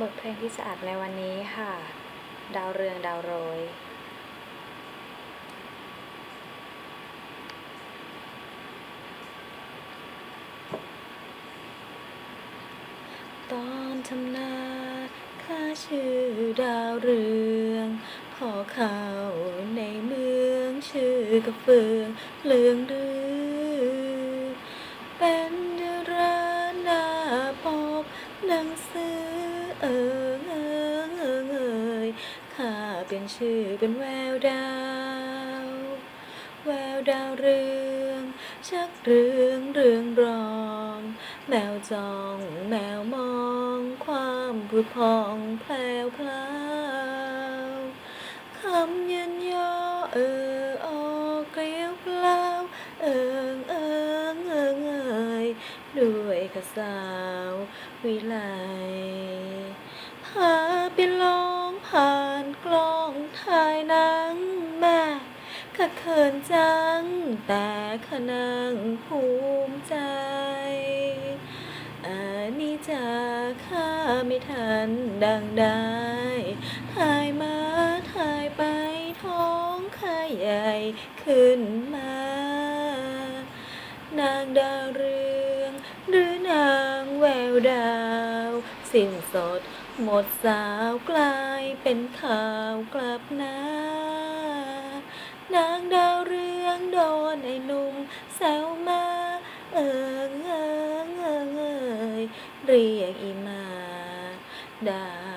บทเพลงที่จะอัดในวันนี้ค่ะ ดาวเรืองดาวโรย ตอนทำนาข้าชื่อดาวเรือง พอเข้าในเมืองชื่อกระเฟืองเลืองดือ นังสือเอิงเอิงเอิงเอยข้าเปลี่ยนชื่อเป็นแววดาว แววดาวเรืองชักเรืองเรืองรอง แมวจองแมวมอง ความผุดพองแพลวพลาวคำยืนย่อเออ ด้วยกระสาววิไลพาไปลองผ่านกล้องถ่ายหนังแม่ข้าเขินจัง แต่ขนังภูมิใจอันนี้จะข้าไม่ทันดังได้ถ่ายมาถ่ายไปท้องข้าใหญ่ขึ้นมา นางดาวเรือง หรือนางแวว ดาว สิ้นสด หมดสาวกลายเป็นข่าวกลับหน้านางดาวเรืองโดนไอ้หนุ่มแซวมา เอิงเอิงเอิงเอยเรียกอีมาดา